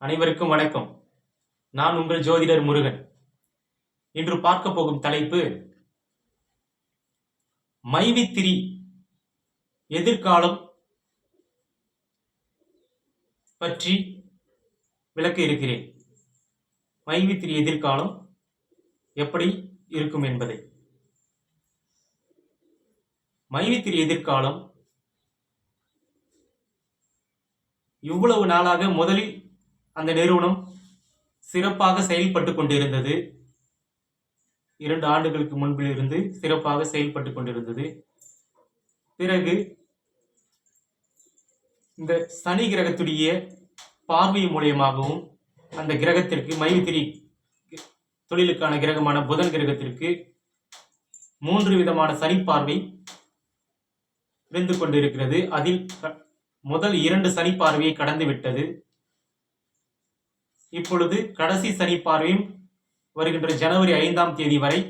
அனைவருக்கும் வணக்கம். நான் உங்கள் ஜோதிடர் முருகன். இன்று பார்க்க போகும் தலைப்பு மைவித்திரி எதிர்காலம் பற்றி விளக்க இருக்கிறேன். மைவித்திரி எதிர்காலம் எப்படி இருக்கும் என்பதை. மைவித்திரி எதிர்காலம் இவ்வளவு நாளாக முதலில் அந்த நிறுவனம் சிறப்பாக செயல்பட்டு கொண்டிருந்தது. இரண்டு ஆண்டுகளுக்கு முன்பில் இருந்து சிறப்பாக செயல்பட்டு கொண்டிருந்தது. பிறகு இந்த சனி கிரகத்துடைய பார்வை மூலியமாகவும் அந்த கிரகத்திற்கு மைவித்திரி தொழிலுக்கான கிரகமான புதன் கிரகத்திற்கு மூன்று விதமான சனி பார்வை இருந்து கொண்டிருக்கிறது. அதில் முதல் இரண்டு சனி பார்வையை கடந்து விட்டது. இப்பொழுது கடைசி சனி பார்வையும் வருகின்ற ஜனவரி ஐந்தாம் தேதி வரை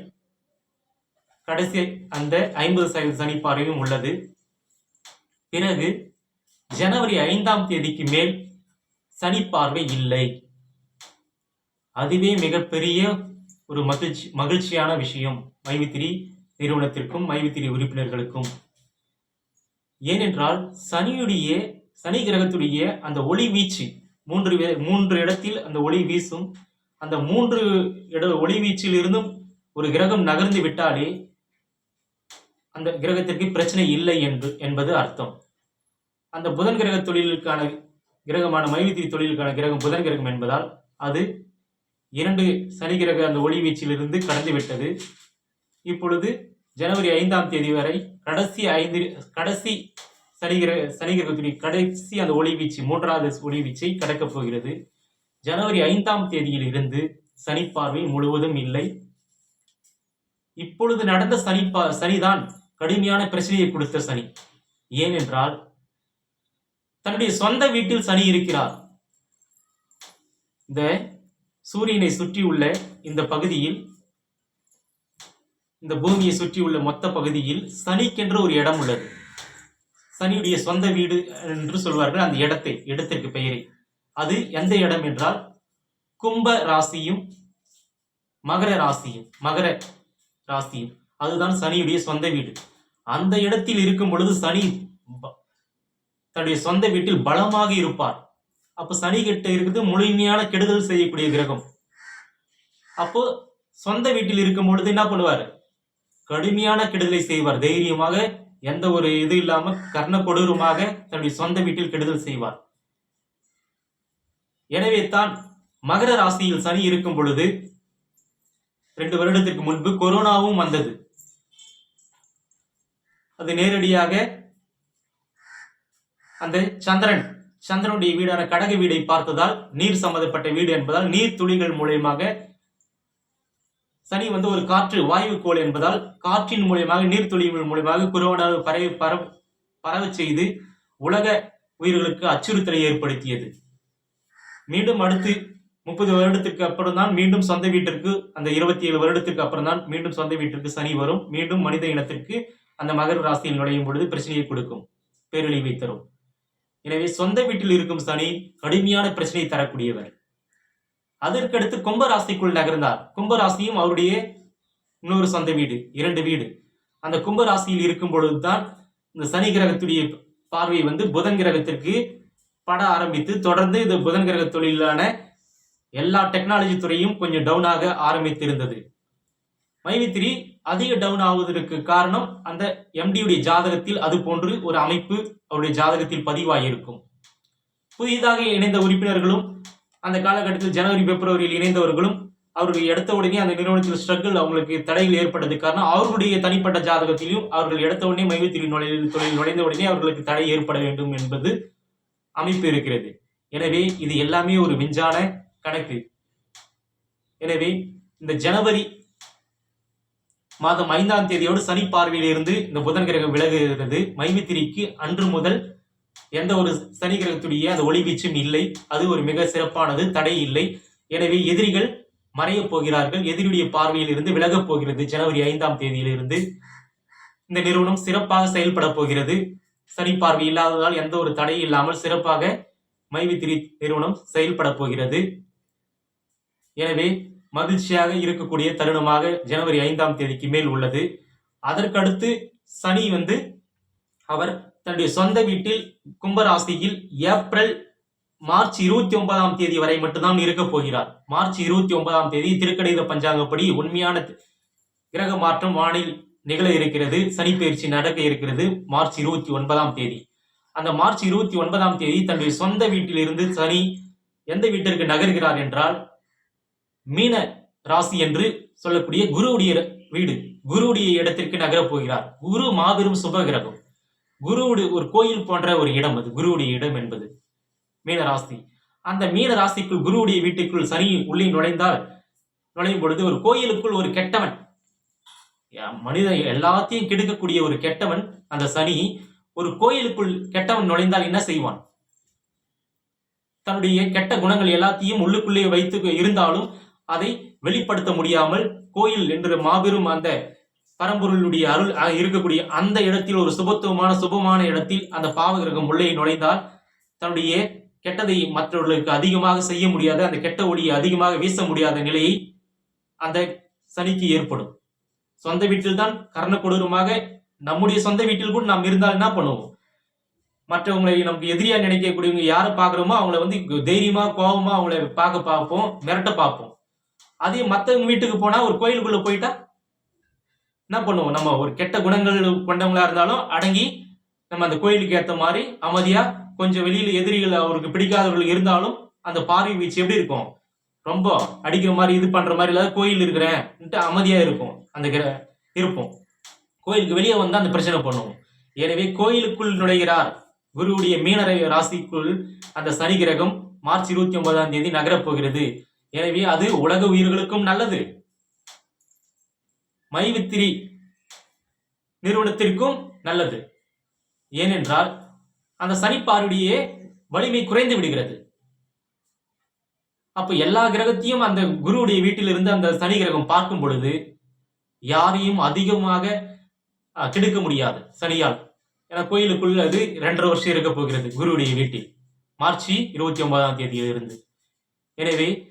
கடைசி அந்த ஐம்பது சதவீத சனி பார்வையும் உள்ளது. பிறகு ஜனவரி ஐந்தாம் தேதிக்கு மேல் சனி பார்வை இல்லை. அதுவே மிகப்பெரிய ஒரு மகிழ்ச்சி மகிழ்ச்சியான விஷயம். மைவித்திரி நிறுவனத்திற்கும் மைவித்திரி உறுப்பினர்களுக்கும். ஏனென்றால் சனியுடைய சனி கிரகத்துடைய அந்த ஒளி வீச்சு மூன்று மூன்று இடத்தில் அந்த ஒளி வீசும். அந்த மூன்று இட ஒளி வீச்சில் இருந்தும் ஒரு கிரகம் நகர்ந்து விட்டாலே அந்த கிரகத்திற்கு பிரச்சனை இல்லை என்று என்பது அர்த்தம். அந்த புதன் கிரக தொழிலுக்கான கிரகமான மைவித்திரி தொழிலுக்கான கிரகம் புதன் கிரகம் என்பதால் அது இரண்டு சனி கிரக அந்த ஒளி வீச்சிலிருந்து கடந்து விட்டது. இப்பொழுது ஜனவரி ஐந்தாம் தேதி வரை கடைசி ஐந்து கடைசி சனி கிரக சனி கிரகத்துடைய கடைசி அந்த ஒளி வீச்சு மூன்றாவது ஒளி வீச்சை கடக்கப் போகிறது. ஜனவரி ஐந்தாம் தேதியில் இருந்து சனி பார்வை முழுவதும் இல்லை. இப்பொழுது நடந்த சனி பா சனிதான் கடுமையான பிரச்சனையை கொடுத்த சனி. ஏனென்றால் தன்னுடைய சொந்த வீட்டில் சனி இருக்கிறார். இந்த சூரியனை சுற்றியுள்ள இந்த பகுதியில் இந்த பூமியை சுற்றியுள்ள மொத்த பகுதியில் சனிக்கென்று ஒரு இடம் உள்ளது. சனியுடைய சொந்த வீடு என்று சொல்வார்கள் அந்த இடத்தை இடத்திற்கு பெயரை. அது எந்த இடம் என்றால் கும்ப ராசியும் மகர ராசியும் மகர ராசியும். அதுதான் சனியுடைய சொந்த வீடு. அந்த இடத்தில் இருக்கும் பொழுது சனி தன்னுடைய சொந்த வீட்டில் பலமாக இருப்பார். அப்போ சனி கிட்ட இருக்குது முழுமையான கெடுதல் செய்யக்கூடிய கிரகம். அப்போ சொந்த வீட்டில் இருக்கும் பொழுது என்ன பண்ணுவார்? கடுமையான கெடுதலை செய்வார். தைரியமாக எந்த ஒரு இது இல்லாம கர்ண கொடூரமாக தன்னுடைய சொந்த வீட்டில் கெடுதல் செய்வார். எனவே தான் மகர ராசியில் சனி இருக்கும் பொழுது ரெண்டு வருடத்திற்கு முன்பு கொரோனாவும் வந்தது. அது நேரடியாக அந்த சந்திரன் சந்திரனுடைய வீடான கடக வீடை பார்த்ததால் நீர் சம்பந்தப்பட்ட வீடு என்பதால் நீர் துளிகள் மூலயமாக சனி வந்து ஒரு காற்று வாயு கோள் என்பதால் காற்றின் மூலியமாக நீர்த்துளிகள் மூலியமாக கொரோனாவை பரவி பரவ பரவச் செய்து உலக உயிர்களுக்கு அச்சுறுத்தலை ஏற்படுத்தியது. மீண்டும் அடுத்து முப்பது வருடத்திற்கு அப்புறம் தான் மீண்டும் சொந்த வீட்டிற்கு அந்த இருபத்தி ஏழு வருடத்திற்கு அப்புறம் தான் மீண்டும் சொந்த வீட்டிற்கு சனி வரும். மீண்டும் மனித இனத்திற்கு அந்த மகர ராசியில் நுழையும் பொழுது பிரச்சனையை கொடுக்கும். பேரழிவை தரும். எனவே சொந்த வீட்டில் இருக்கும் சனி கடுமையான பிரச்சனையை தரக்கூடியவர். அதற்கடுத்து கும்பராசிக்குள் நகர்ந்தார். கும்பராசியும் அவருடைய இன்னொரு சொந்த வீடு இரண்டு வீடு. அந்த கும்பராசியில் இருக்கும் பொழுதுதான் இந்த சனி கிரகத்துடைய பார்வை வந்து புதன் கிரகத்திற்கு பட ஆரம்பித்து தொடர்ந்து இந்த புதன் கிரக தொழிலான எல்லா டெக்னாலஜி துறையும் கொஞ்சம் டவுனாக ஆரம்பித்திருந்தது. மைவித்திரி அதிக டவுன் ஆவதற்கு காரணம் அந்த எம்டியுடைய ஜாதகத்தில் அது போன்று ஒரு அமைப்பு அவருடைய ஜாதகத்தில் பதிவாகியிருக்கும் புதிதாக இணைந்த உறுப்பினர்களும் அந்த காலகட்டத்தில் ஜனவரி பிப்ரவரியில் இணைந்தவர்களும் அவர்கள் எடுத்த உடனே அந்த நிறுவனத்தில் ஸ்ட்ரகிள் அவங்களுக்கு தடைகள் ஏற்பட்டது காரணம். அவர்களுடைய தனிப்பட்ட ஜாதகத்திலும் அவர்கள் எடுத்த உடனே மைவித்திரி நுழையில் தொழில் நுழைந்த உடனே அவர்களுக்கு தடை ஏற்பட வேண்டும் என்பது அமைப்பு இருக்கிறது. எனவே இது எல்லாமே ஒரு விஞ்ஞான கணக்கு. எனவே இந்த ஜனவரி மாதம் ஐந்தாம் தேதியோடு சனி பார்வையில் இருந்து இந்த புதன் கிரகம் விலகுகிறது. மைவித்திரிக்கு அன்று முதல் எந்த ஒரு சனி கிரகத்துடைய அது ஒளிவீச்சும் இல்லை. அது ஒரு மிக சிறப்பானது தடை இல்லை. எனவே எதிரிகள் மறையப் போகிறார்கள். எதிரியுடைய பார்வையில் இருந்து விலகப் போகிறது. ஜனவரி ஐந்தாம் தேதியிலிருந்து இந்த நிறுவனம் சிறப்பாக செயல்பட போகிறது. சனி பார்வை இல்லாததால் எந்த ஒரு தடை இல்லாமல் சிறப்பாக மைவித்திரி நிறுவனம் செயல்பட போகிறது. எனவே மகிழ்ச்சியாக இருக்கக்கூடிய தருணமாக ஜனவரி ஐந்தாம் தேதிக்கு மேல் உள்ளது. அதற்கடுத்து சனி வந்து அவர் தன்னுடைய சொந்த வீட்டில் கும்பராசியில் ஏப்ரல் மார்ச் இருபத்தி ஒன்பதாம் தேதி வரை மட்டும்தான் இருக்க போகிறார். மார்ச் இருபத்தி ஒன்பதாம் தேதி திருக்கணித பஞ்சாங்கப்படி உண்மையான கிரக மாற்றம் வானில் நிகழ இருக்கிறது. சனி பயிற்சி நடக்க இருக்கிறது மார்ச் இருபத்தி ஒன்பதாம் தேதி. அந்த மார்ச் இருபத்தி ஒன்பதாம் தேதி தன்னுடைய சொந்த வீட்டிலிருந்து சனி எந்த வீட்டிற்கு நகர்கிறார் என்றால் மீன ராசி என்று சொல்லக்கூடிய குருவுடைய வீடு குருவுடைய இடத்திற்கு நகரப் போகிறார். குரு மாபெரும் சுபகிரகம் குருவுடைய ஒரு கோயில் போன்ற ஒரு இடம் அது. குருவுடைய இடம் என்பது மீன ராசி. அந்த மீன ராசிக்குள் குருவுடைய வீட்டுக்குள் சனி உள்ளே நுழைந்தால் நுழையும் பொழுது ஒரு கோயிலுக்குள் ஒரு கெட்டவன் மனிதன் எல்லாத்தையும் கெடுக்கக்கூடிய ஒரு கெட்டவன் அந்த சனி ஒரு கோயிலுக்குள் கெட்டவன் நுழைந்தால் என்ன செய்வான்? தன்னுடைய கெட்ட குணங்கள் எல்லாத்தையும் உள்ளுக்குள்ளே வைத்து இருந்தாலும் அதை வெளிப்படுத்த முடியாமல் கோயில் என்ற மாபெரும் அந்த பரம்பொருளுடைய அருள் இருக்கக்கூடிய அந்த இடத்தில் ஒரு சுபத்துவமான சுபமான இடத்தில் அந்த பாவகிரகம் உள்ளே நுழைந்தால் தன்னுடைய கெட்டதை மற்றவர்களுக்கு அதிகமாக செய்ய முடியாத அந்த கெட்ட ஒளியை அதிகமாக வீச முடியாத நிலையை அந்த சனிக்கு ஏற்படும். சொந்த வீட்டில் தான் கர்ண கொடூரமாக நம்முடைய சொந்த வீட்டில் கூட நாம் இருந்தால் என்ன பண்ணுவோம்? மற்றவங்களை நமக்கு எதிரியா நினைக்கக்கூடியவங்க யாரை பார்க்குறோமோ அவங்கள வந்து தைரியமா கோபமா அவங்கள பார்க்க பார்ப்போம் மிரட்ட பார்ப்போம். அதே மற்றவங்க வீட்டுக்கு போனா ஒரு கோயிலுக்குள்ள போயிட்டா என்ன பண்ணுவோம்? நம்ம ஒரு கெட்ட குணங்கள் கொண்டவங்களா இருந்தாலும் அடங்கி நம்ம அந்த கோயிலுக்கு ஏற்ற மாதிரி அமைதியா கொஞ்சம் வெளியில எதிரிகள் அவருக்கு பிடிக்காதவர்கள் இருந்தாலும் அந்த பார்வை வீச்சு எப்படி இருக்கும்? ரொம்ப அடிக்கிற மாதிரி இது பண்ற மாதிரி இல்லாத கோயில் இருக்கிறேன் அமைதியா இருக்கும். அந்த இருப்போம். கோயிலுக்கு வெளியே வந்து அந்த பிரச்சனை பண்ணுவோம் எனவே கோயிலுக்குள் நுழைகிறார் குருவுடைய மீன ராசிக்குள் அந்த சனி கிரகம் மார்ச் இருபத்தி ஒன்பதாம் தேதி நகரப் போகிறது. எனவே அது உலக உயிர்களுக்கும் நல்லது. மைவித்திரி நிறுவனத்திற்கும் நல்லது. ஏனென்றால் அந்த சனி வலிமை குறைந்து விடுகிறது. அப்ப எல்லா கிரகத்தையும் அந்த குருவுடைய வீட்டிலிருந்து அந்த சனி கிரகம் பார்க்கும் பொழுது யாரையும் அதிகமாக கெடுக்க முடியாது சனியால். ஏன்னா கோயிலுக்குள்ள அது ரெண்டரை வருஷம் இருக்க போகிறது குருவுடைய வீட்டில். மார்ச் இருபத்தி ஒன்பதாம் தேதியிலிருந்து. எனவே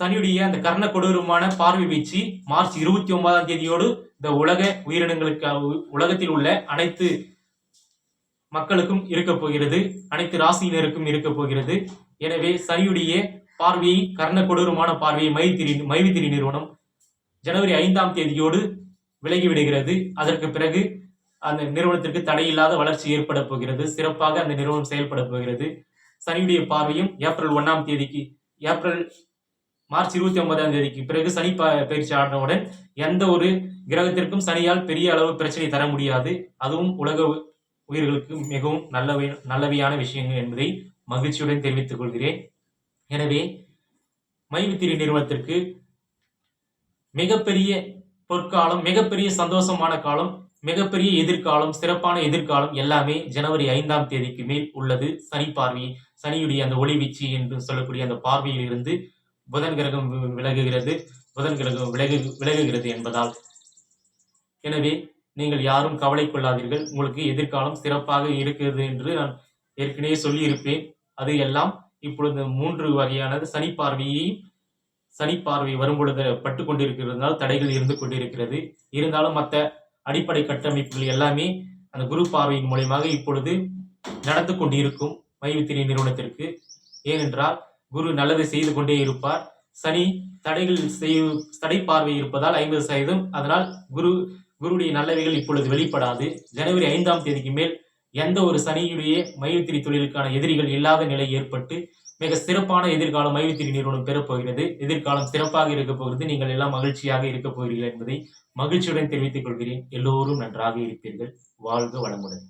சனியுடைய அந்த கர்ண கொடூரமான பார்வை வீச்சு மார்ச் இருபத்தி ஒன்பதாம் தேதியோடு இந்த உலக உயிரினங்களுக்கு உ- உலகத்தில் உள்ள அனைத்து மக்களுக்கும் இருக்க போகிறது. அனைத்து ராசியினருக்கும் இருக்க போகிறது. எனவே சனியுடைய பார்வையை கர்ண கொடூரமான பார்வையை மைத்திரி மைவித்திரி நிறுவனம் ஜனவரி ஐந்தாம் தேதியோடு விலகிவிடுகிறது அதற்கு பிறகு அந்த நிறுவனத்திற்கு தடையில்லாத வளர்ச்சி ஏற்பட போகிறது. சிறப்பாக அந்த நிறுவனம் செயல்பட போகிறது. சனியுடைய பார்வையும் ஏப்ரல் ஒன்னாம் தேதிக்கு ஏப்ரல் மார்ச் இருபத்தி ஒன்பதாம் தேதிக்கு பிறகு சனி பயிற்சி ஆனவுடன் எந்த ஒரு கிரகத்திற்கும் சனியால் பெரிய அளவு பிரச்சனை தர முடியாது. அதுவும் உலக உயிர்களுக்கு மிகவும் நல்லவை நல்லவையான விஷயங்கள் என்பதை மகிழ்ச்சியுடன் தெரிவித்துக் கொள்கிறேன். எனவே மைவித்திரி நிறுவனத்திற்கு மிகப்பெரிய பொற்காலம் மிகப்பெரிய சந்தோஷமான காலம் மிகப்பெரிய எதிர்காலம் சிறப்பான எதிர்காலம் எல்லாமே ஜனவரி ஐந்தாம் தேதிக்கு மேல் உள்ளது. சனி பார்வை சனியுடைய அந்த ஒளி வீச்சு என்று சொல்லக்கூடிய அந்த பார்வையில் இருந்து புதன் கிரகம் விலகுகிறது. புதன் கிரகம் விலகு விலகுகிறது என்பதால். எனவே நீங்கள் யாரும் கவலை கொள்ளாதீர்கள். உங்களுக்கு எதிர்காலம் சிறப்பாக இருக்கிறது என்று நான் ஏற்கனவே சொல்லியிருப்பேன். அது எல்லாம் இப்பொழுது மூன்று வகையானது. சனி பார்வையை சனி பார்வை வரும் பொழுது பட்டு கொண்டிருக்கிறதுனால் தடைகள் இருந்து கொண்டிருக்கிறது. இருந்தாலும் மற்ற அடிப்படை கட்டமைப்புகள் எல்லாமே அந்த குரு பார்வையின் மூலயமாக இப்பொழுது நடந்து கொண்டிருக்கும். மைவித்திரி நிறுவனத்திற்கு. ஏனென்றால் குரு நல்லது செய்து கொண்டே இருப்பார். சனி தடைகள் செய் தடை பார்வை இருப்பதால் ஐம்பது சதவீதம். அதனால் குரு குருடைய நல்லவைகள் இப்பொழுது வெளிப்படாது. ஜனவரி ஐந்தாம் தேதிக்கு மேல் எந்த ஒரு சனியுடைய மைவித்திரி தொழிலுக்கான எதிரிகள் இல்லாத நிலை ஏற்பட்டு மிக சிறப்பான எதிர்காலம் மைவித்திரி நிறுவனம் பெறப்போகிறது எதிர்காலம் சிறப்பாக இருக்கப் போகிறது. நீங்கள் எல்லாம் மகிழ்ச்சியாக இருக்க போகிறீர்கள் என்பதை மகிழ்ச்சியுடன் தெரிவித்துக் கொள்கிறேன். எல்லோரும் நன்றாக இருப்பீர்கள். வாழ்க வளமுடன்.